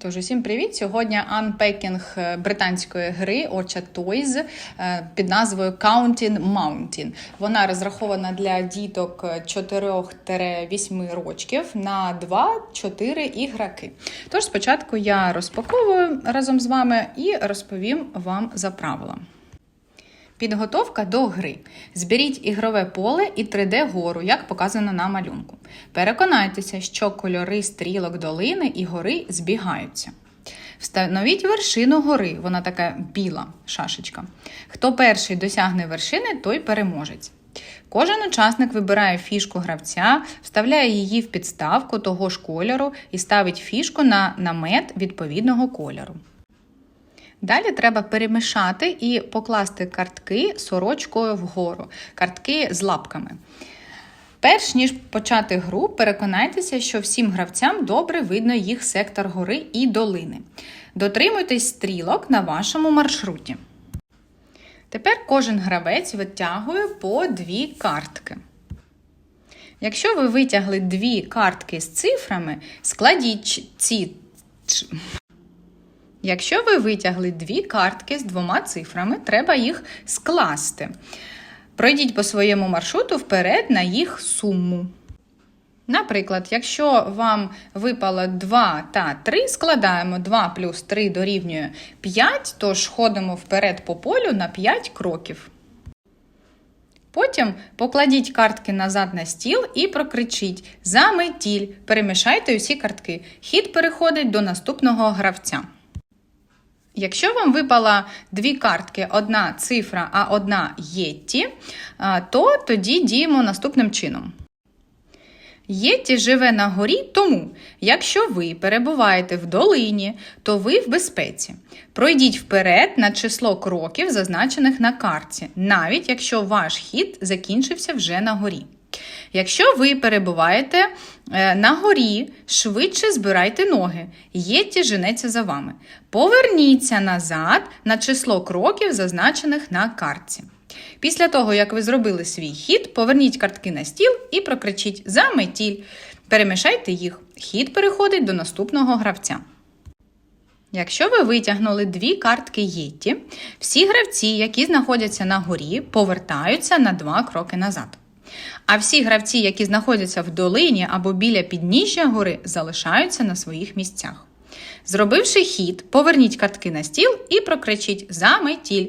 Тож усім привіт! Сьогодні анпекінг британської гри Orchard Toys е, під назвою Counting Mountain. Вона розрахована для діток 4-8 років на 2-4 ігроки. Тож спочатку я розпаковую разом з вами і розповім вам за правила. Підготовка до гри. Зберіть ігрове поле і 3D-гору, як показано на малюнку. Переконайтеся, що кольори стрілок долини і гори збігаються. Встановіть вершину гори, вона така біла шашечка. Хто перший досягне вершини, той переможець. Кожен учасник вибирає фішку гравця, вставляє її в підставку того ж кольору і ставить фішку на намет відповідного кольору. Далі треба перемішати і покласти картки сорочкою вгору, картки з лапками. Перш ніж почати гру, переконайтеся, що всім гравцям добре видно їх сектор гори і долини. Дотримуйтесь стрілок на вашому маршруті. Тепер кожен гравець витягує по дві картки. Якщо ви витягли дві картки з цифрами, складіть ці. Якщо ви витягли дві картки з двома цифрами, треба їх скласти. Пройдіть по своєму маршруту вперед на їх суму. Наприклад, якщо вам випало 2 та 3, складаємо 2 плюс 3 дорівнює 5, тож ходимо вперед по полю на 5 кроків. Потім покладіть картки назад на стіл і прокричіть Заметіль. Перемішайте усі картки. Хід переходить до наступного гравця. Якщо вам випала дві картки, одна цифра, а одна єтті, то тоді діємо наступним чином. Єтті живе на горі, тому, якщо ви перебуваєте в долині, то ви в безпеці. Пройдіть вперед на число кроків, зазначених на карті, навіть якщо ваш хід закінчився вже на горі. Якщо ви перебуваєте е, на горі, швидше збирайте ноги, єтті женеться за вами. Поверніться назад на число кроків, зазначених на картці. Після того, як ви зробили свій хід, поверніть картки на стіл і прокричіть Заметіль. Перемішайте їх. Хід переходить до наступного гравця. Якщо ви витягнули дві картки Єтті, всі гравці, які знаходяться на горі, повертаються на два кроки назад. А всі гравці, які знаходяться в долині або біля підніжжя гори, залишаються на своїх місцях. Зробивши хід, поверніть картки на стіл і прокричіть Заметіль.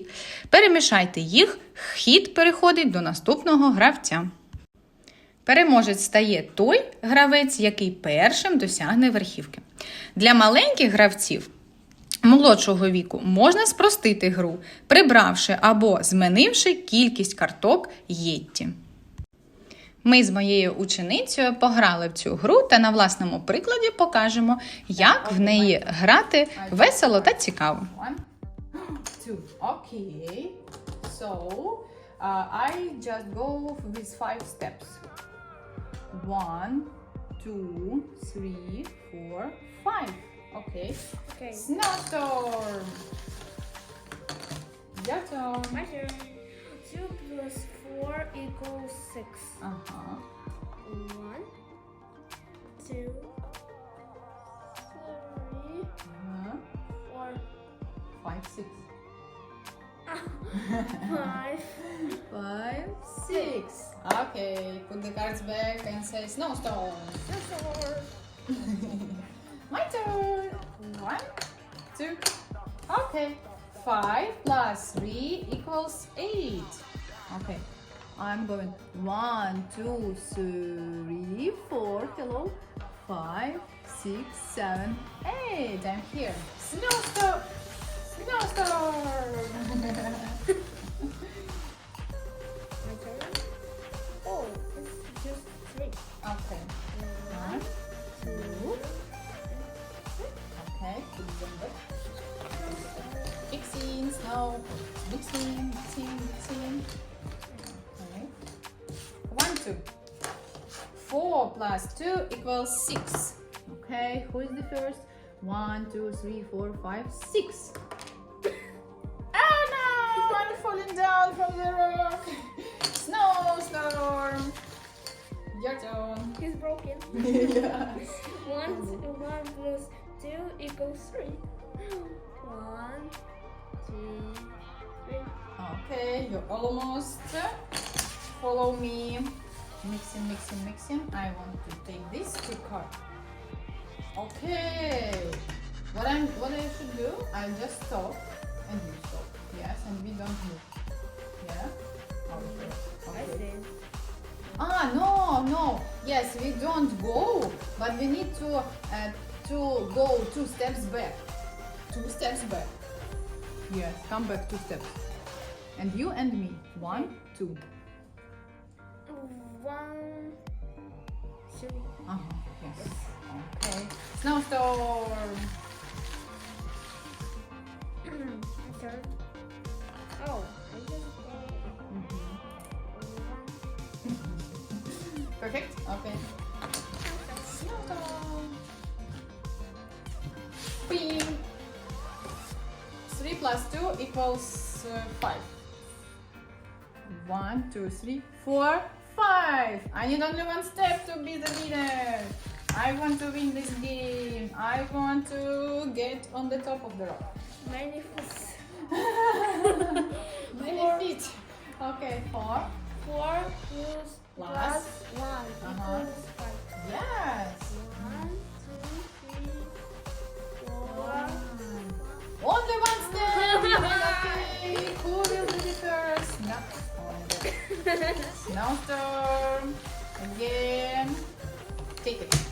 Перемішайте їх, хід переходить до наступного гравця. Переможець стає той гравець, який першим досягне верхівки. Для маленьких гравців молодшого віку можна спростити гру, прибравши або змінивши кількість карток Єтті. Ми з моєю ученицею пограли в цю гру та на власному прикладі покажемо, як в неї грати весело та цікаво. two. Okay. So uh, I just go with five steps. One, two, three, four, five. Okay. Okay. Snowstorm. Your turn. My turn. Two plus 4 equals 6. Uh-huh. 1, 2, 3, uh-huh. 4. 5, 6. 5. 6. Okay, put the cards back and say snowstorm. Snowstorm. My turn. One, two. Okay. 5 plus 3 equals 8. Okay. I'm going one, two, three, four. Hello. Five, six, seven, eight. I'm here. Snowstorm. Snowstorm. oh, it's just three. Okay. One, two, three. Okay. Snow. 2. 4 plus 2 equals 6. Okay, who is the first? One, two, three, four, five, six. oh no! I'm falling down from the rock. Snow, storm. Your turn. He's broken. yes. 1, one plus 2 equals 3. One, two, three. Okay, you're almost. Follow me. Mixing, mixing, mixing. I want to take this two card. Okay. What I'm what I should do? I'll just stop and you stop. Yes, and we don't move. Yeah? Okay. Okay. Ah no no yes we don't go but we need to uh, to go two steps back two steps back yes come back two steps and you and me one two two. uh-huh yes okay snowstorm. Oh, I just. One. perfect okay snowstorm Bing. three plus two equals uh, five One, two, three, four, five. I need only one step to be the leader. I want to win this game. I want to get on the top of the rock. Many feet. Many feet. Okay, four. Four plus Plus. one uh-huh. equals five. Yes. One, Snowstorm. Again. Take it.